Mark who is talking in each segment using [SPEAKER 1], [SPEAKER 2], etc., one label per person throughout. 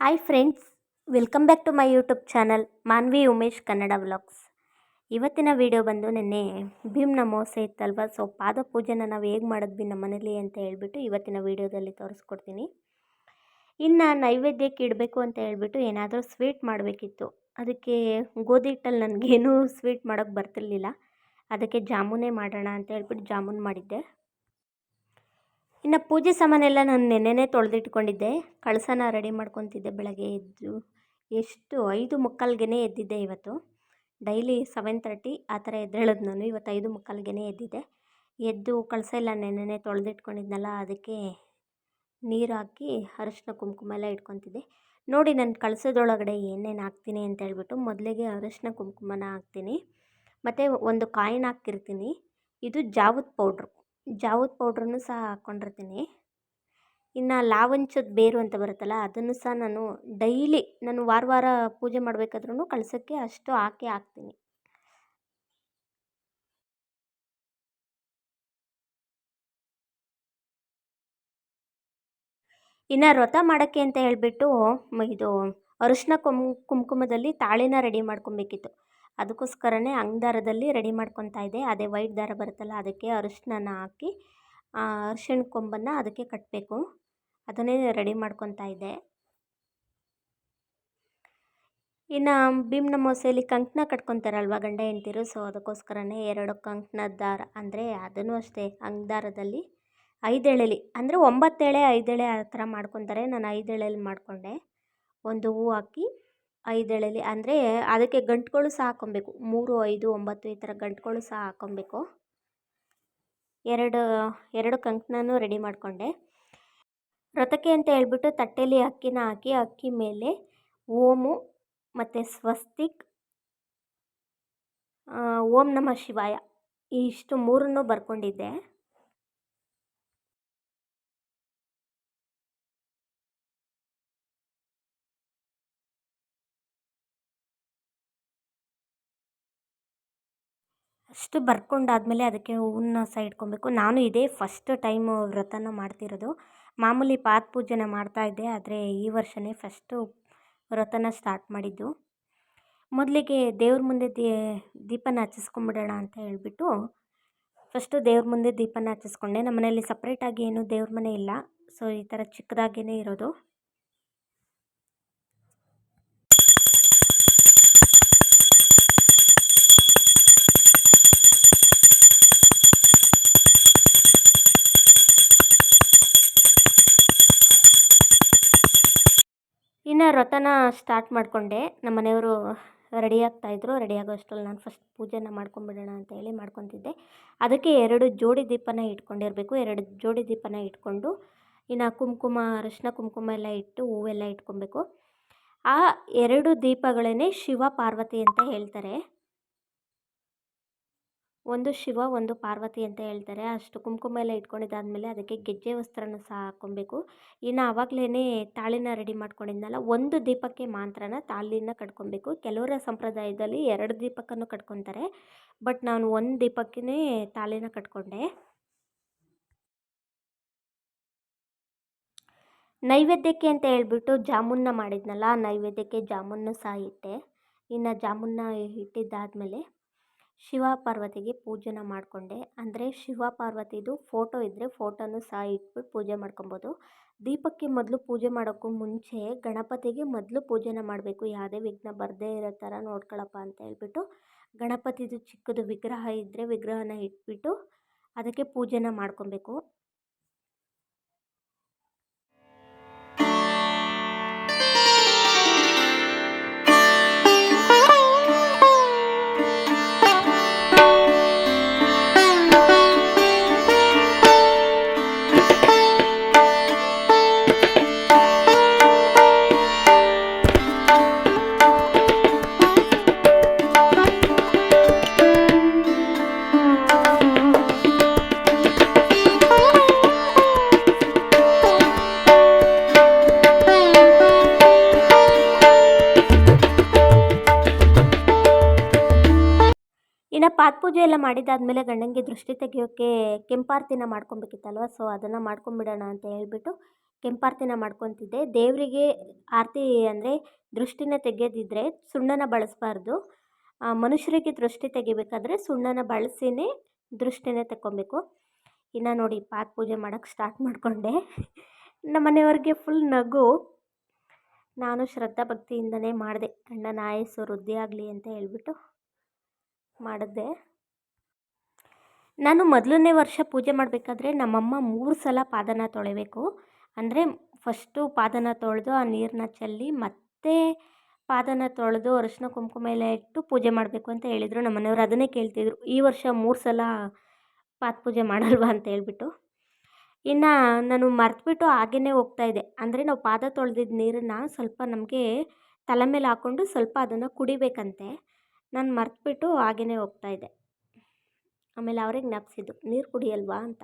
[SPEAKER 1] Hi friends welcome back to my YouTube channel Manvi Umesh Kannada vlogs ಇವತ್ತಿನ video ಬಂದು ನೆನ್ನೆ ಭೀಮ್ನ ಮೋಸ ಇತ್ತಲ್ವ so ಪಾದ ಪೂಜೆನ ನಾವು ಹೇಗೆ ಮಾಡಿದ್ವಿ ನಮ್ಮ ಮನೇಲಿ ಅಂತ ಹೇಳ್ಬಿಟ್ಟು ಇವತ್ತಿನ ವಿಡಿಯೋದಲ್ಲಿ ತೋರಿಸ್ಕೊಡ್ತೀನಿ. ಇನ್ನು ನೈವೇದ್ಯಕ್ಕೆ ಇಡಬೇಕು ಅಂತ ಹೇಳ್ಬಿಟ್ಟು ಏನಾದರೂ ಸ್ವೀಟ್ ಮಾಡಬೇಕಿತ್ತು. ಅದಕ್ಕೆ ಗೋಧಿ ಹಿಟ್ಟಲ್ಲಿ ನನಗೇನೂ ಸ್ವೀಟ್ ಮಾಡೋಕ್ಕೆ ಬರ್ತಿರ್ಲಿಲ್ಲ. ಅದಕ್ಕೆ ಜಾಮೂನೇ ಮಾಡೋಣ ಅಂತ ಹೇಳ್ಬಿಟ್ಟು ಜಾಮೂನ್ ಮಾಡಿದ್ದೆ. ಇನ್ನು ಪೂಜೆ ಸಾಮಾನೆಲ್ಲ ನಾನು ನೆನ್ನೆನೇ ತೊಳೆದಿಟ್ಕೊಂಡಿದ್ದೆ. ಕಳಸನ ರೆಡಿ ಮಾಡ್ಕೊತಿದ್ದೆ ಬೆಳಗ್ಗೆ ಎದ್ದು. ಎಷ್ಟು ಐದು ಮುಕ್ಕಾಲ್ಗೆ ಎದ್ದಿದ್ದೆ ಇವತ್ತು. ಡೈಲಿ ಸೆವೆನ್ ತರ್ಟಿ ಆ ಥರ ಎದ್ದೇಳೋದು ನಾನು. ಇವತ್ತು ಐದು ಮುಕ್ಕಾಲ್ಗೆ ಎದ್ದಿದ್ದೆ. ಎದ್ದು ಕಳಸ ಎಲ್ಲ ನೆನ್ನೆನೇ ತೊಳೆದಿಟ್ಕೊಂಡಿದ್ನಲ್ಲ, ಅದಕ್ಕೆ ನೀರು ಹಾಕಿ ಅರಿಶಿನ ಕುಂಕುಮ ಎಲ್ಲ ಇಟ್ಕೊತಿದ್ದೆ. ನೋಡಿ ನಾನು ಕಳಸದೊಳಗಡೆ ಏನೇನು ಹಾಕ್ತೀನಿ ಅಂತ ಹೇಳ್ಬಿಟ್ಟು ಮೊದಲಿಗೆ ಅರಶಿನ ಕುಂಕುಮನ ಹಾಕ್ತೀನಿ. ಮತ್ತು ಒಂದು ಕಾಯಿನ್ ಹಾಕಿರ್ತೀನಿ ಇದು ಜಾವದ ಪೌಡ್ರು. ಜಾವದ ಪೌಡ್ರನ್ನು ಸಹ ಹಾಕ್ಕೊಂಡಿರ್ತೀನಿ. ಇನ್ನು ಲಾವಂಚದ ಬೇರು ಅಂತ ಬರುತ್ತಲ್ಲ, ಅದನ್ನು ಸಹ ನಾನು ಡೈಲಿ ನಾನು ವಾರ ವಾರ ಪೂಜೆ ಮಾಡಬೇಕಾದ್ರೂ ಕಳಸಕ್ಕೆ ಅಷ್ಟು ಹಾಕೇ ಹಾಕ್ತೀನಿ. ಇನ್ನು ವ್ರತ ಮಾಡೋಕ್ಕೆ ಅಂತ ಹೇಳಿಬಿಟ್ಟು, ಇದು ಅರಿಶಿನ ಕುಮ್ ಕುಂಕುಮದಲ್ಲಿ ತಾಳಿನ ರೆಡಿ ಮಾಡ್ಕೊಬೇಕಿತ್ತು. ಅದಕ್ಕೋಸ್ಕರನೇ ಅಂಗದಾರದಲ್ಲಿ ರೆಡಿ ಮಾಡ್ಕೊತಾ ಇದ್ದೆ ಅದೇ ವೈಟ್ ದಾರ ಬರುತ್ತಲ್ಲ, ಅದಕ್ಕೆ ಅರಿಶಿಣನ ಹಾಕಿ ಅರ್ಶಿಣ ಕೊಂಬನ್ನು ಅದಕ್ಕೆ ಕಟ್ಟಬೇಕು ಅದನ್ನೇ ರೆಡಿ ಮಾಡ್ಕೊತಾ ಇದ್ದೆ ಇನ್ನು ಭೀಮ್ನ ಮೋಸೆಯಲ್ಲಿ ಕಂಕಣ ಕಟ್ಕೊತಾರಲ್ವ ಗಂಡ ಹೆಂಡ್ತಿರು? ಸೊ ಅದಕ್ಕೋಸ್ಕರನೇ ಎರಡು ಕಂಕಣ ದಾರ. ಅಂದರೆ ಅದನ್ನು ಅಷ್ಟೇ, ಅಂಗದಾರದಲ್ಲಿ ಐದೇಳೆಲಿ. ಅಂದರೆ ಒಂಬತ್ತೇಳೆ, ಐದೇಳೆ ಆ ಥರ ಮಾಡ್ಕೊತಾರೆ. ನಾನು ಐದೇಳೆಲಿ ಮಾಡಿಕೊಂಡೆ. ಒಂದು ಹೂ ಹಾಕಿ ಐದೇಳೆಲಿ ಅಂದರೆ ಅದಕ್ಕೆ ಗಂಟುಗಳು ಸಹ ಹಾಕೊಬೇಕು ಮೂರು, ಐದು, ಒಂಬತ್ತು ಈ ಥರ ಗಂಟುಗಳು ಸಹ ಹಾಕೊಬೇಕು ಎರಡು ಎರಡು ಕಂಕಣನೂ ರೆಡಿ ಮಾಡಿಕೊಂಡೆ. ವ್ರತಕ್ಕೆ ಅಂತ ಹೇಳ್ಬಿಟ್ಟು ತಟ್ಟೆಯಲ್ಲಿ ಅಕ್ಕಿನ ಹಾಕಿ, ಅಕ್ಕಿ ಮೇಲೆ ಓಮು ಮತ್ತು ಸ್ವಸ್ತಿಕ್ ಓಂ ನಮಃ ಶಿವಾಯ. ಇಷ್ಟು ಮೂರನ್ನು ಬರ್ಕೊಂಡಿದ್ದೆ. ಅಷ್ಟು ಬರ್ಕೊಂಡಾದಮೇಲೆ ಅದಕ್ಕೆ ಹೂವನ್ನ ಸಹ ಇಟ್ಕೊಬೇಕು. ನಾನು ಇದೇ ಫಸ್ಟ್ ಟೈಮು ವ್ರತನ ಮಾಡ್ತಿರೋದು. ಮಾಮೂಲಿ ಪಾದ ಪೂಜೆನ ಮಾಡ್ತಾಯಿದ್ದೆ ಆದರೆ ಈ ವರ್ಷವೇ ಫಸ್ಟು ವ್ರತನ ಸ್ಟಾರ್ಟ್ ಮಾಡಿದ್ದು. ಮೊದಲಿಗೆ ದೇವ್ರ ಮುಂದೆ ದೀಪನ ಹಚ್ಚಿಸ್ಕೊಂಬಿಡೋಣ ಅಂತ ಹೇಳಿಬಿಟ್ಟು ಫಸ್ಟು ದೇವ್ರ ಮುಂದೆ ದೀಪನ ಹಚ್ಚಿಸ್ಕೊಂಡೆ. ನಮ್ಮ ಮನೇಲಿ ಸಪ್ರೇಟಾಗಿ ಏನು ದೇವ್ರ ಮನೆ ಇಲ್ಲ. ಸೊ ಈ ಥರ ಚಿಕ್ಕದಾಗೇ ಇರೋದು. ವ್ರತನ ಸ್ಟಾರ್ಟ್ ಮಾಡಿಕೊಂಡೆ. ನಮ್ಮ ಮನೆಯವರು ರೆಡಿ ಆಗ್ತಾಯಿದ್ರು ರೆಡಿ ಆಗೋ ಅಷ್ಟರಲ್ಲಿ ನಾನು ಫಸ್ಟ್ ಪೂಜೆನ ಮಾಡ್ಕೊಂಬಿಡೋಣ ಅಂತ ಹೇಳಿ ಮಾಡ್ಕೊತಿದ್ದೆ. ಅದಕ್ಕೆ ಎರಡು ಜೋಡಿ ದೀಪನ ಇಟ್ಕೊಂಡಿರಬೇಕು. ಎರಡು ಜೋಡಿ ದೀಪನ ಇಟ್ಕೊಂಡು ಇನ್ನು ಕುಂಕುಮ, ಅರಿಶಿನ ಕುಂಕುಮ ಎಲ್ಲ ಇಟ್ಟು ಹೂವೆಲ್ಲ ಇಟ್ಕೊಬೇಕು. ಆ ಎರಡು ದೀಪಗಳೇ ಶಿವ ಪಾರ್ವತಿ ಅಂತ ಹೇಳ್ತಾರೆ. ಒಂದು ಶಿವ, ಒಂದು ಪಾರ್ವತಿ ಅಂತ ಹೇಳ್ತಾರೆ. ಅಷ್ಟು ಕುಂಕುಮ ಎಲ್ಲ ಇಟ್ಕೊಂಡಿದ್ದಾದಮೇಲೆ ಅದಕ್ಕೆ ಗೆಜ್ಜೆ ವಸ್ತ್ರನ ಸಹ ಹಾಕ್ಕೊಬೇಕು. ಇನ್ನು ಆವಾಗಲೇ ತಾಳಿನ ರೆಡಿ ಮಾಡ್ಕೊಂಡಿದ್ನಲ್ಲ, ಒಂದು ದೀಪಕ್ಕೆ ಮಾತ್ರನ ತಾಳಿನ ಕಟ್ಕೊಬೇಕು. ಕೆಲವರ ಸಂಪ್ರದಾಯದಲ್ಲಿ ಎರಡು ದೀಪಕ್ಕನ್ನು ಕಟ್ಕೊತಾರೆ. ಬಟ್ ನಾನು ಒಂದು ದೀಪಕ್ಕೇ ತಾಳಿನ ಕಟ್ಕೊಂಡೆ. ನೈವೇದ್ಯಕ್ಕೆ ಅಂತ ಹೇಳ್ಬಿಟ್ಟು ಜಾಮೂನ್ನ ಮಾಡಿದ್ನಲ್ಲ ನೈವೇದ್ಯಕ್ಕೆ ಜಾಮೂನು ಸಹ ಇಟ್ಟೆ. ಇನ್ನು ಜಾಮೂನ್ನ ಇಟ್ಟಿದ್ದಾದಮೇಲೆ ಶಿವ ಪಾರ್ವತಿಗೆ ಪೂಜೆನ ಮಾಡಿಕೊಂಡೆ. ಅಂದರೆ ಶಿವ ಪಾರ್ವತಿದು ಫೋಟೋ ಇದ್ದರೆ ಫೋಟೋನು ಸಹ ಇಟ್ಬಿಟ್ಟು ಪೂಜೆ ಮಾಡ್ಕೊಬೋದು. ದೀಪಕ್ಕೆ ಮೊದಲು ಪೂಜೆ ಮಾಡೋಕ್ಕೂ ಮುಂಚೆ ಗಣಪತಿಗೆ ಮೊದಲು ಪೂಜೆನ ಮಾಡಬೇಕು. ಯಾವುದೇ ವಿಘ್ನ ಬರದೇ ಇರೋ ಥರ ನೋಡ್ಕೊಳಪ್ಪ ಅಂತ ಹೇಳ್ಬಿಟ್ಟು ಗಣಪತಿದು ಚಿಕ್ಕದು ವಿಗ್ರಹ ಇದ್ದರೆ ವಿಗ್ರಹನ ಇಟ್ಬಿಟ್ಟು ಅದಕ್ಕೆ ಪೂಜೆನ ಮಾಡ್ಕೊಬೇಕು. ಇನ್ನು ಪಾದ ಪೂಜೆ ಎಲ್ಲ ಮಾಡಿದ್ದಾದಮೇಲೆ ಗಂಡನಿಗೆ ದೃಷ್ಟಿ ತೆಗಿಯೋಕ್ಕೆ ಕೆಂಪಾರ್ತಿನ ಮಾಡ್ಕೊಬೇಕಿತ್ತಲ್ವ? ಸೊ ಅದನ್ನು ಮಾಡ್ಕೊಂಬಿಡೋಣ ಅಂತ ಹೇಳಿಬಿಟ್ಟು ಕೆಂಪಾರ್ತಿನ ಮಾಡ್ಕೊತಿದ್ದೆ. ದೇವರಿಗೆ ಆರತಿ ಅಂದರೆ ದೃಷ್ಟಿನ ತೆಗೆದಿದ್ದರೆ ಸುಣ್ಣನ ಬಳಸಬಾರ್ದು. ಮನುಷ್ಯರಿಗೆ ದೃಷ್ಟಿ ತೆಗಿಬೇಕಾದ್ರೆ ಸುಣ್ಣನ ಬಳಸಿನೇ ದೃಷ್ಟಿನೇ ತಗೊಬೇಕು ಇನ್ನು ನೋಡಿ ಪಾದ ಪೂಜೆ ಮಾಡೋಕ್ಕೆ ಸ್ಟಾರ್ಟ್ ಮಾಡಿಕೊಂಡೆ. ನಮ್ಮ ಮನೆಯವ್ರಿಗೆ ಫುಲ್ ನಗು. ನಾನು ಶ್ರದ್ಧಾ ಭಕ್ತಿಯಿಂದನೇ ಮಾಡಿದೆ. ಅಣ್ಣನ ಆಯಸ್ಸು ವೃದ್ಧಿ ಆಗಲಿ ಅಂತ ಹೇಳ್ಬಿಟ್ಟು. ಮಾಡಿದ್ದೆ. ನಾನು ಮೊದಲನೇ ವರ್ಷ ಪೂಜೆ ಮಾಡಬೇಕಾದ್ರೆ ನಮ್ಮಮ್ಮ ಮೂರು ಸಲ ಪಾದನ ತೊಳಿಬೇಕು ಅಂದರೆ ಫಸ್ಟು ಪಾದನ ತೊಳೆದು ಆ ನೀರನ್ನ ಚೆಲ್ಲಿ ಮತ್ತೆ ಪಾದನ ತೊಳೆದು ಅರಿಶಿನ ಕುಂಕುಮ ಎಲ್ಲ ಇಟ್ಟು ಪೂಜೆ ಮಾಡಬೇಕು ಅಂತ ಹೇಳಿದರು. ನಮ್ಮ ಮನೆಯವರು ಅದನ್ನೇ ಕೇಳ್ತಿದ್ರು. ಈ ವರ್ಷ ಮೂರು ಸಲ ಪಾದ ಪೂಜೆ ಮಾಡಲ್ವಾ ಅಂತ ಹೇಳ್ಬಿಟ್ಟು. ಇನ್ನು ನಾನು ಮರೆತುಬಿಟ್ಟು ಹಾಗೇ ಹೋಗ್ತಾಯಿದ್ದೆ ಅಂದರೆ ನಾವು ಪಾದ ತೊಳೆದಿದ್ದ ನೀರನ್ನು ಸ್ವಲ್ಪ ನಮಗೆ ತಲೆ ಮೇಲೆ ಹಾಕ್ಕೊಂಡು ಸ್ವಲ್ಪ ಅದನ್ನು ಕುಡಿಬೇಕಂತೆ. ನಾನು ಮರೆತ್ಬಿಟ್ಟು ಹಾಗೆಯೇ ಹೋಗ್ತಾಯಿದ್ದೆ ಆಮೇಲೆ ಅವ್ರಿಗೆ ಜ್ಞಾಪಿಸಿದ್ದು ನೀರು ಕುಡಿಯಲ್ವಾ? ಅಂತ.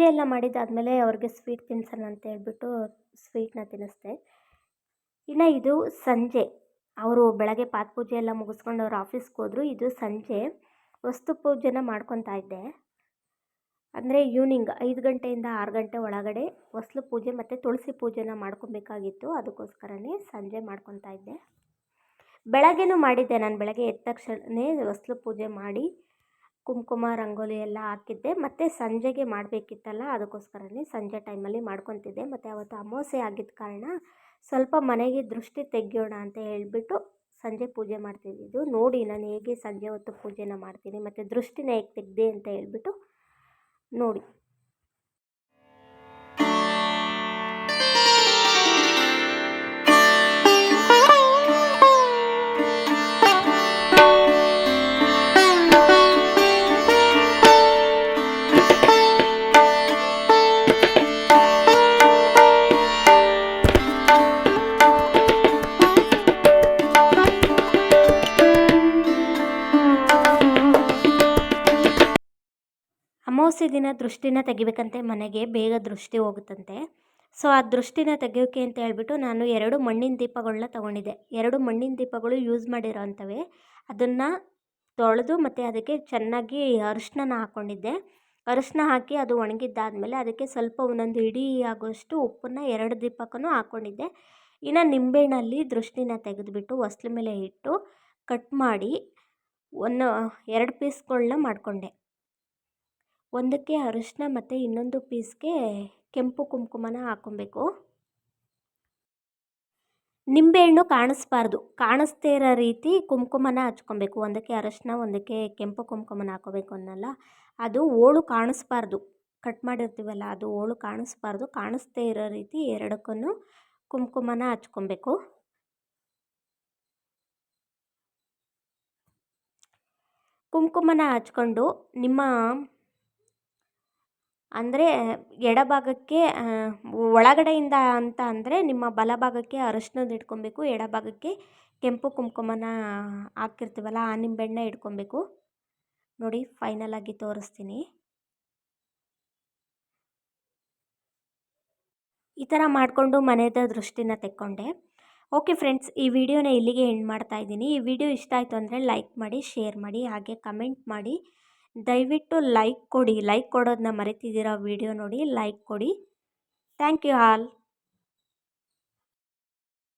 [SPEAKER 1] ಪೂಜೆ ಎಲ್ಲ ಮಾಡಿದ್ದಾದಮೇಲೆ ಅವ್ರಿಗೆ ಸ್ವೀಟ್ ತಿನ್ಸೋಣ ಅಂತ ಹೇಳ್ಬಿಟ್ಟು ಸ್ವೀಟ್ನ ತಿನ್ನಿಸ್ದೆ. ಇನ್ನು ಇದು ಸಂಜೆ, ಅವರು ಬೆಳಗ್ಗೆ ಪಾತ್ ಪೂಜೆ ಎಲ್ಲ ಮುಗಿಸ್ಕೊಂಡು ಅವ್ರು ಆಫೀಸ್ಗೆ ಹೋದರು. ಇದು ಸಂಜೆ, ವಸ್ತು ಪೂಜೆನ ಮಾಡ್ಕೊತಾ ಇದ್ದೆ. ಅಂದರೆ ಈವ್ನಿಂಗ್ ಐದು ಗಂಟೆಯಿಂದ ಆರು ಗಂಟೆ ಒಳಗಡೆ ಹೊಸ್ಲು ಪೂಜೆ ಮತ್ತು ತುಳಸಿ ಪೂಜೆನ ಮಾಡ್ಕೊಬೇಕಾಗಿತ್ತು. ಅದಕ್ಕೋಸ್ಕರನೇ ಸಂಜೆ ಮಾಡ್ಕೊತಾ ಇದ್ದೆ. ಬೆಳಗ್ಗೆನೂ ಮಾಡಿದ್ದೆ ನಾನು. ಬೆಳಗ್ಗೆ ಎದ್ದ ತಕ್ಷಣವೇ ಹೊಸ್ಲು ಪೂಜೆ ಮಾಡಿ ಕುಂಕುಮ ರಂಗೋಲಿ ಎಲ್ಲ ಹಾಕಿದ್ದೆ. ಮತ್ತು ಸಂಜೆಗೆ ಮಾಡಬೇಕಿತ್ತಲ್ಲ, ಅದಕ್ಕೋಸ್ಕರನೇ ಸಂಜೆ ಟೈಮಲ್ಲಿ ಮಾಡ್ಕೊತಿದ್ದೆ. ಮತ್ತು ಅವತ್ತು ಅಮಾವಾಸ್ಯೆ ಆಗಿದ್ದ ಕಾರಣ ಸ್ವಲ್ಪ ಮನೆಗೆ ದೃಷ್ಟಿ ತೆಗೆಯೋಣ ಅಂತ ಹೇಳಿಬಿಟ್ಟು ಸಂಜೆ ಪೂಜೆ ಮಾಡ್ತಿದ್ದಿದ್ದು ನೋಡಿ ನಾನು ಹೇಗೆ ಸಂಜೆ ಹೊತ್ತು ಪೂಜೆನ ಮಾಡ್ತೀನಿ, ಮತ್ತು ದೃಷ್ಟಿನ ಹೇಗೆ ತೆಗೆದೆ ಅಂತ ಹೇಳಿಬಿಟ್ಟು ನೋಡಿ. ದಿನ ದೃಷ್ಟಿನ ತೆಗಿಬೇಕಂತೆ ಮನೆಗೆ, ಬೇಗ ದೃಷ್ಟಿ ಹೋಗುತ್ತಂತೆ. ಸೊ, ಆ ದೃಷ್ಟಿನ ತೆಗಿಯೋಕೆ ಅಂತ ಹೇಳ್ಬಿಟ್ಟು ನಾನು ಎರಡು ಮಣ್ಣಿನ ದೀಪಗಳನ್ನ ತೊಗೊಂಡಿದ್ದೆ. ಎರಡು ಮಣ್ಣಿನ ದೀಪಗಳು ಯೂಸ್ ಮಾಡಿರೋ ಅಂಥವೇ ಅದನ್ನು ತೊಳೆದು ಮತ್ತು ಅದಕ್ಕೆ ಚೆನ್ನಾಗಿ ಅರಿಶಿನ ಹಾಕ್ಕೊಂಡಿದ್ದೆ ಅರಿಶಿನ ಹಾಕಿ ಅದು ಒಣಗಿದ್ದಾದಮೇಲೆ ಅದಕ್ಕೆ ಸ್ವಲ್ಪ ಒಂದೊಂದು ಇಡೀ ಆಗೋಷ್ಟು ಉಪ್ಪನ್ನು ಎರಡು ದೀಪಕ್ಕೂ ಹಾಕ್ಕೊಂಡಿದ್ದೆ ಇನ್ನು ನಿಂಬೆಹಣ್ಣಲ್ಲಿ ದೃಷ್ಟಿನ ತೆಗೆದುಬಿಟ್ಟು ಹೊಸ್ಲ ಮೇಲೆ ಇಟ್ಟು ಕಟ್ ಮಾಡಿ ಒಂದು ಎರಡು ಪೀಸ್ಗಳನ್ನ ಮಾಡಿಕೊಂಡೆ. ಒಂದಕ್ಕೆ ಅರಿಶಿನ ಮತ್ತು ಇನ್ನೊಂದು ಪೀಸ್ಗೆ ಕೆಂಪು ಕುಂಕುಮನ ಹಾಕೊಬೇಕು ನಿಂಬೆಹಣ್ಣು ಕಾಣಿಸ್ಬಾರ್ದು. ಕಾಣಿಸ್ತೇ ಇರೋ ರೀತಿ ಕುಂಕುಮನ ಹಚ್ಕೊಬೇಕು. ಒಂದಕ್ಕೆ ಅರಿಶಿನ ಒಂದಕ್ಕೆ ಕೆಂಪು ಕುಂಕುಮನ ಹಾಕೋಬೇಕು ಅನ್ನಲ್ಲ. ಅದು ಹೋಳು ಕಾಣಿಸ್ಬಾರ್ದು. ಕಟ್ ಮಾಡಿರ್ತೀವಲ್ಲ, ಅದು ಹೋಳು ಕಾಣಿಸ್ಬಾರ್ದು. ಕಾಣಿಸ್ತೇ ಇರೋ ರೀತಿ ಎರಡಕ್ಕೂ ಕುಂಕುಮನ ಹಚ್ಕೊಬೇಕು. ಕುಂಕುಮನ ಹಚ್ಕೊಂಡು ನಿಮ್ಮ ಅಂದರೆ ಎಡಭಾಗಕ್ಕೆ ಒಳಗಡೆಯಿಂದ ಅಂತ ಅಂದರೆ ನಿಮ್ಮ ಬಲಭಾಗಕ್ಕೆ ಅರಶಿನದ ಇಟ್ಕೊಬೇಕು, ಎಡಭಾಗಕ್ಕೆ ಕೆಂಪು ಕುಂಕುಮನ ಹಾಕಿರ್ತೀವಲ್ಲ, ಆ ನಿಂಬೆಣ್ಣೆ ಇಟ್ಕೊಬೇಕು. ನೋಡಿ ಫೈನಲಾಗಿ ತೋರಿಸ್ತೀನಿ. ಈ ಥರ ಮಾಡಿಕೊಂಡು ಮನೆಯದ ದೃಷ್ಟಿನ ತೆಕ್ಕೊಂಡೆ. ಓಕೆ ಫ್ರೆಂಡ್ಸ್ ಈ ವಿಡಿಯೋನ ಇಲ್ಲಿಗೆ ಎಂಡ್ ಮಾಡ್ತಾ ಇದ್ದೀನಿ. ಈ ವಿಡಿಯೋ ಇಷ್ಟ ಆಯಿತು ಅಂದರೆ ಲೈಕ್ ಮಾಡಿ ಶೇರ್ ಮಾಡಿ, ಹಾಗೆ ಕಮೆಂಟ್ ಮಾಡಿ. ದಯವಿಟ್ಟು ಲೈಕ್ ಕೊಡಿ. ಲೈಕ್ ಕೊಡೋದನ್ನ ಮರಿತಿದ್ದೀರಾ ವಿಡಿಯೋ ನೋಡಿ ಲೈಕ್ ಕೊಡಿ. Thank you all